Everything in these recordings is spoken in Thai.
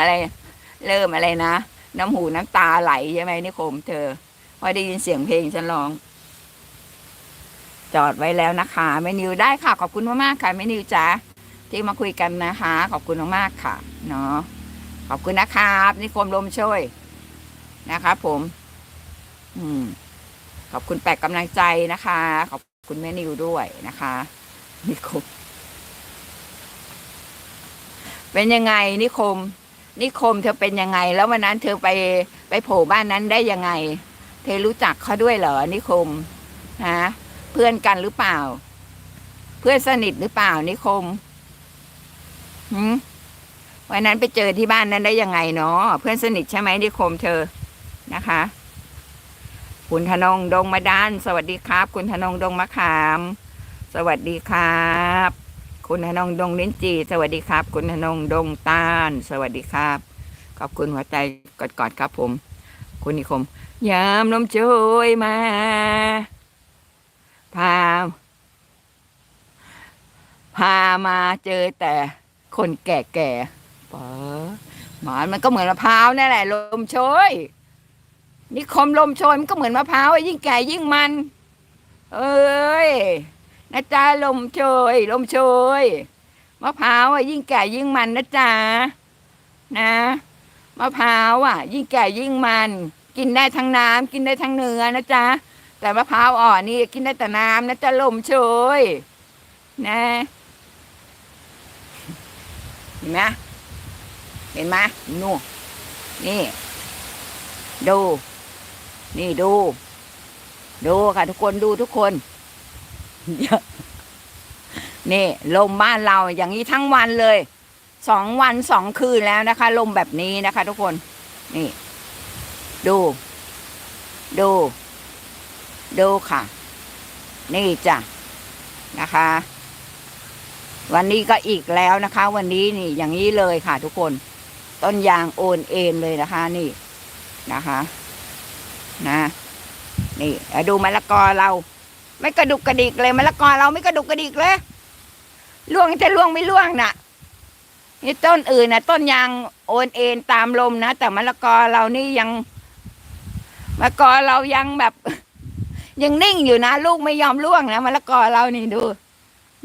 อะไร เริ่มอะไรนะ น้ำหูน้ำตาไหลใช่ไหมนิคมเธอพอได้ยินเสียงเพลงฉันร้อง จอดไว้แล้วนะคะแม่นิวได้ค่ะ ขอบคุณมากๆค่ะแม่นิวจ๋าที่มาคุยกันนะคะ ขอบคุณมากๆค่ะ เนาะขอบคุณนะครับ นิคมลมช่วยนะครับผม อืม ขอบคุณแปลกกำลังใจนะคะ ขอบคุณแม่นิวด้วยนะคะ นิคม เป็นยังไงนิคม นิคมเธอเป็นยังไง แล้ววันนั้นเธอไปไปโผล่บ้านนั้นได้ยังไง เธอรู้จักเขาด้วยเหรอนิคมฮะเพื่อนกันหรือเปล่า เพื่อนสนิทหรือเปล่านิคมหืมวันนั้นไปเจอที่บ้านนั้นได้ยังไงเนาะเพื่อนสนิทใช่ไหมนิคมเธอนะคะ คุณธนงดงมาดาน สวัสดีครับ คุณธนงดงมะขาม สวัสดีครับ คุณธนงดงลิ้นจีสวัสดีครับ คุณธนงดงต้าน สวัสดีครับ ขอบคุณหัวใจกอดๆครับผม คุณนิคม ยามลมโชยมาพาพามาเจอแต่คนแก่ๆป๋อหมอนมันก็เหมือนมะพร้าวนั่นแหละ ลมโชยนิคมลมโชยมันก็เหมือนมะพร้าวยิ่งแก่ยิ่งมัน เอ้ย นะจ๊ะลมโชย ลมโชยมะพร้าวอะยิ่งแก่ยิ่งมันนะจ๊ะนะมะพร้าวอะ ยิ่งแก่ยิ่งมัน กินได้ทั้งน้ำกินได้ทั้งเนื้อนะจ๊ะแต่มะพร้าวอ่อนนี่กินได้แต่น้ำนะจ๊ะลมโชยนะเห็นไหมเห็นไหมนู่นนี่ ดู นี่ดู ดูค่ะทุกคนดูทุกคน นี่ลมบ้านเราอย่างนี้ทั้งวันเลยสองวันสองคืนแล้วนะคะ ลมแบบนี้นะคะ ทุกคน นี่ ดู ดู ดูค่ะ นี่จ้ะนะคะ วันนี้ก็อีกแล้วนะคะ วันนี้นี่ อย่างนี้เลยค่ะ ทุกคน ต้นยางโอนเอ็นเลยนะคะ นี่นะคะ นะ นี่ดูมะละกอเรา ไม่กระดุกกระดิกเลยมะละกอเราไม่กระดุกกระดิกเลยล่วงจะล่วงไม่ล่วงน่ะ นี่ต้นอื่นนะต้นยางโอนเอ็นตามลมนะแต่มะละกอเรานี่ยังมะละกอเรายังแบบ ยังนิ่งอยู่นะลูกไม่ยอมล่วงนะมะละกอเรานี่ดู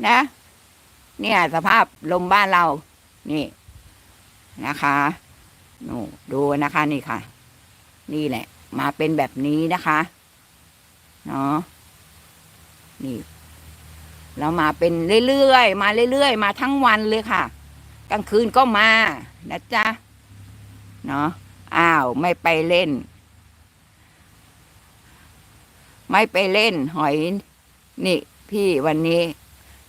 นะ เนี่ย สภาพลมบ้านเรา นี่นะคะนูดูนะคะนี่ค่ะ นี่แหละ มาเป็นแบบนี้นะคะ เนาะ นี่แล้วมาเป็นเรื่อยๆมาเรื่อยๆมาทั้งวันเลยค่ะ กลางคืนก็มานะจ๊ะเนาะอ้าวไม่ไปเล่น ไม่ไปเล่นหอยนี่ พี่วันนี้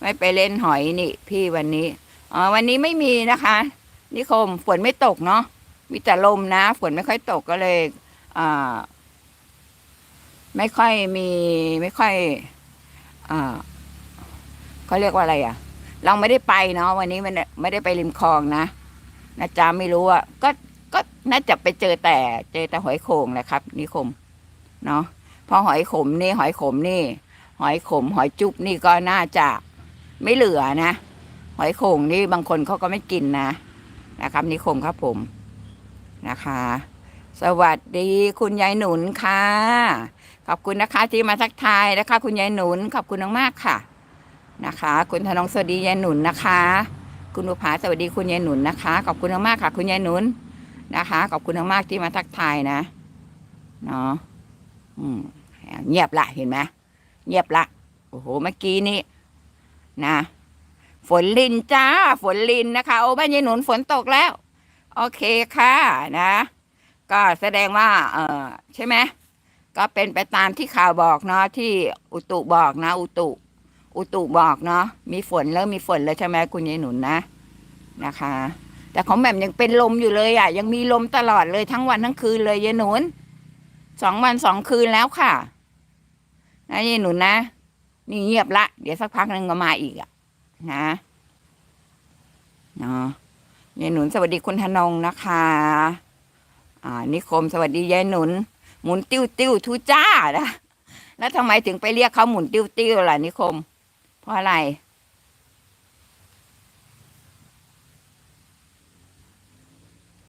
ไม่ไปเล่นหอยนี่ พี่วันนี้อ๋อวันนี้ไม่มีนะคะ นิคมฝนไม่ตกเนาะมีแต่ลมนะ ฝนไม่ค่อยตกก็เลยอ่าไม่ค่อยมีไม่ค่อย เขาเรียกว่าอะไรอะ เราไม่ได้ไปเนาะวันนี้ไม่ได้ไม่ได้ไปริมคลองนะนะจ๊ะไม่รู้อะก็ก็น่าจะไปเจอแต่ เจอแต่หอยโข่งแหละครับ นิคม เนาะพอหอยขมนี่ หอยขมนี่ หอยขม หอยจุบนี่ก็น่าจะไม่เหลือนะหอยโข่งนี่บางคนเขาก็ไม่กินนะนะครับนิคมครับผมนะคะ สวัสดีคุณยายหนุนค่ะ ขอบคุณนะคะที่มาทักทายนะคะ คุณยายหนุนขอบคุณมากๆค่ะ นะคะ คุณธนงสวัสดียายหนุนนะคะ คุณอุภาสวัสดีคุณยายหนุนนะคะ ขอบคุณมากๆค่ะ คุณยายหนุนนะคะ ขอบคุณมากๆที่มาทักทายนะเนาะอืมเงียบละเห็นไหมเงียบละโอ้โหเมื่อกี้นี้นะ ฝนลินจ้า ฝนลินนะคะ โอ้บ้านยายหนุนฝนตกแล้ว โอเคค่ะนะ ก็แสดงว่าเออใช่ไหมก็เป็นไปตามที่ข่าวบอกเนาะที่อุตุบอกนะ อุตุ อุตุบอกเนาะมีฝนแล้วมีฝนแล้วใช่ไหมคุณยายหนุนนะนะคะ แต่ของแหม่มยังเป็นลมอยู่เลยอะ ยังมีลมตลอดเลยทั้งวันทั้งคืนเลยยายหนุนสองวันสองคืนแล้วค่ะนะยายหนุนนะนี่เงียบละ เดี๋ยวสักพักหนึ่งก็มาอีกอะนะเนาะยายหนุนสวัสดีคุณธนงนะคะ อ่านิคมสวัสดียายหนุน หมุนติ้วติ้วทูจ้านะแล้วทำไมถึงไปเรียกเขาหมุนติ้วติ้วล่ะนิคม เพราะอะไร